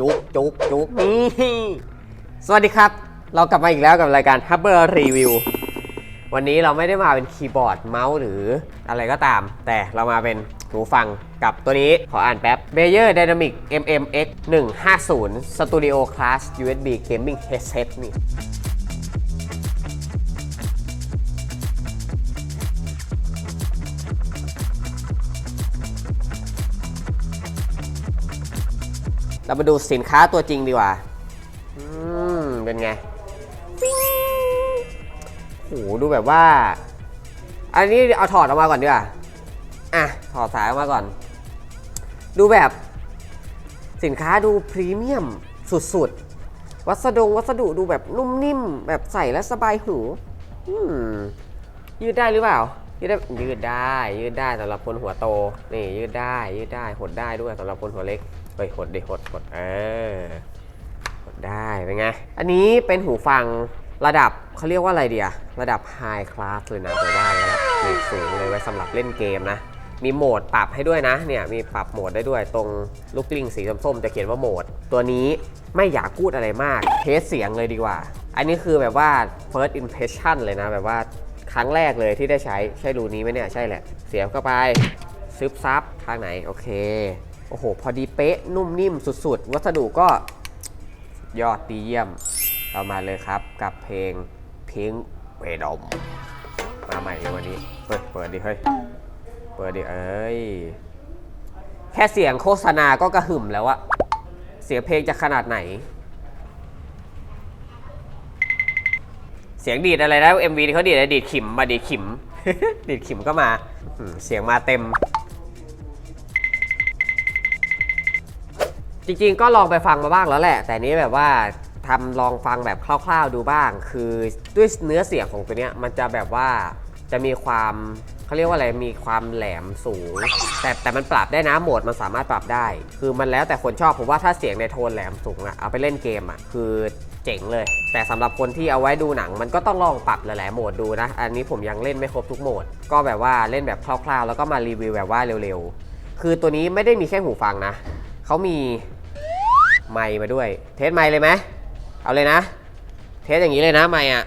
จุกจุกจุกสวัสดีครับ เรากลับมาอีกแล้วกับรายการ h u b b e r Review วันนี้เราไม่ได้มาเป็นคีย์บอร์ดเมาส์หรืออะไรก็ตาม แต่เรามาเป็นหูฟังกับตัวนี้ขออ่านแป๊บ Bayer Dynamic MMX 150 Studio Class USB Gaming Headset นี่ เรามาดูสินค้าตัวจริงดีกว่า อืม เป็นไงปิ๊งโหดูแบบว่า อันนี้เอาถอดออกมาก่อนดีกว่า อะ ถอดสายออกมาก่อน ดูแบบ สินค้าดูพรีเมียมสุดๆ วัสดงวัสดุดูแบบนุ่มนิ่ม แบบใส่แล้วสบายหู อืม ยืดได้หรือเปล่า ยืดได้ ยืดได้ ยืดได้สำหรับคนหัวโต นี่ ยืดได้ ยืดได้ หดได้ด้วยสำหรับคนหัวเล็ก เฮ้ยหดดิหดหดเออหดได้เป็นไง อันนี้เป็นหูฟังระดับเขาเรียกว่าอะไรเดียระดับไฮคลาสเลยนะแต่ว่าระดับสูงเลยไว้สำหรับเล่นเกมนะ มีโหมดปรับให้ด้วยนะเนี่ยมีปรับโหมดได้ด้วยตรงลูกกลิ้งสีส้มๆจะเขียนว่าโหมด ตัวนี้ไม่อยากพูดอะไรมากเทสเสียงเลยดีกว่า อันนี้คือแบบว่า first impression เลยนะแบบว่าครั้งแรกเลยที่ได้ใช้ใช่รูนี้ไหมเนี่ยใช่แหละ เสียบเข้าไปซึบซับข้างไหนโอเค โอ้โห พอดีเป๊ะ นุ่มนิ่มสุด ๆ วัสดุก็ยอดดีเยี่ยม เรามาเลยครับกับเพลงเพิงเวดอมมาใหม่วันนี้ เปิดเปิดดิเฮ้ย เปิดดิเอ้ย แค่เสียงโฆษณาก็กระหึ่มแล้วอะเสียงเพลงจะขนาดไหน เสียงดีดอะไรนะ MV ที่เขาดีดอะไรดีดขิมมาดีดขิม ดีดขิมก็มา เสียงมาเต็ม จริงๆก็ลองไปฟังมาบ้างแล้วแหละ แต่นี้แบบว่าทำลองฟังแบบคร่าวๆดูบ้าง คือด้วยเนื้อเสียงของตัวเนี้ยมันจะแบบว่าจะมีความเขาเรียกว่าอะไรมีความแหลมสูง แต่แต่มันปรับได้นะโหมดมันสามารถปรับได้ คือมันแล้วแต่คนชอบผมว่าถ้าเสียงในโทนแหลมสูงอะเอาไปเล่นเกมอะคือเจ๋งเลย แต่สำหรับคนที่เอาไว้ดูหนัง มันก็ต้องลองปรับหลายๆโหมดดูนะ อันนี้ผมยังเล่นไม่ครบทุกโหมด ก็แบบว่าเล่นแบบคร่าวๆ แล้วก็มารีวิวแบบว่าเร็วๆ คือตัวนี้ไม่ได้มีแค่หูฟังนะเขามี ไมค์มาด้วย เทสไมค์เลยไหมเอาเลยนะ เทสอย่างนี้เลยนะไมค์อะ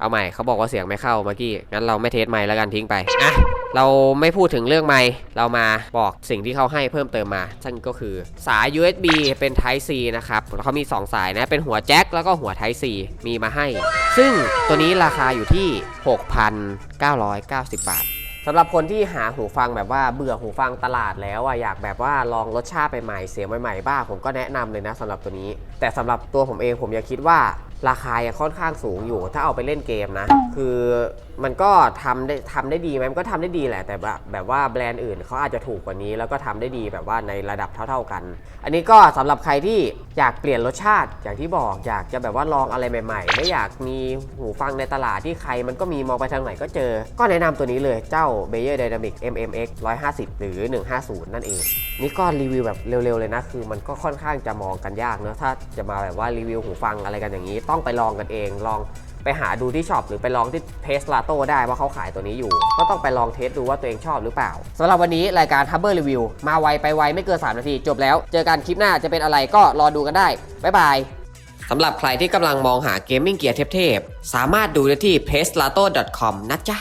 เอาใหม่เขาบอกว่าเสียงไม่เข้าเมื่อกี้งั้นเราไม่เทสไมค์แล้วกันทิ้งไปอะเราไม่พูดถึงเรื่องไมค์เรามาบอกสิ่งที่เขาให้เพิ่มเติมมาซึ่งก็คือสาย USB เป็น Type C นะครับเขามี 2 สายนะ เป็นหัวแจ็คแล้วก็หัว Type C มีมาให้ ซึ่งตัวนี้ราคาอยู่ที่ 6,990 บาท สำหรับคนที่หาหูฟังแบบว่าเบื่อหูฟังตลาดแล้วอะอยากแบบว่าลองรสชาติใหม่ๆเสียงใหม่ๆบ้างผมก็แนะนำเลยนะสำหรับตัวนี้ แต่สำหรับตัวผมเองผมยังคิดว่า ราคายังค่อนข้างสูงอยู่ ถ้าเอาไปเล่นเกมนะ คือมันก็ทำได้ทำได้ดีไหมมันก็ทำได้ดีแหละแต่แบบแบบว่าแบรนด์อื่นเขาอาจจะถูกกว่านี้ แล้วก็ทำได้ดีแบบว่าในระดับเท่า ๆกัน อันนี้ก็สำหรับใครที่อยากเปลี่ยนรสชาติอย่างที่บอกอยากจะแบบว่าลองอะไรใหม่ๆ ไม่อยากมีหูฟังในตลาดที่ใครมันก็มีมองไปทางไหนก็เจอ ก็แนะนำตัวนี้เลยเจ้า Bayer Dynamic MMX 150 หรือ 150 นั่นเอง นี่ก็รีวิวแบบเร็วๆเลยนะคือมันก็ค่อนข้างจะมองกันยากเนอะถ้าจะมาแบบว่ารีวิวหูฟังอะไรกันอย่างนี้ต้องไปลองกันเอง ลองไปหาดูที่ช็อปหรือไปลองที่เทสลาโต้ได้ว่าเขาขายตัวนี้อยู่ ก็ต้องไปลองเทสดูว่าตัวเองชอบหรือเปล่าสำหรับวันนี้รายการ h u b b e r Review มาไวไปไวไม่เกิน 3 นาที จบแล้ว เจอกันคลิปหน้าจะเป็นอะไรก็รอดูกันได้บ๊ายบายสำหรับใครที่กำลังมองหาเกมมิ่งเกียร์เทพๆสามารถดูได้ที่ p a s t l a t o c o m นะจ๊ะ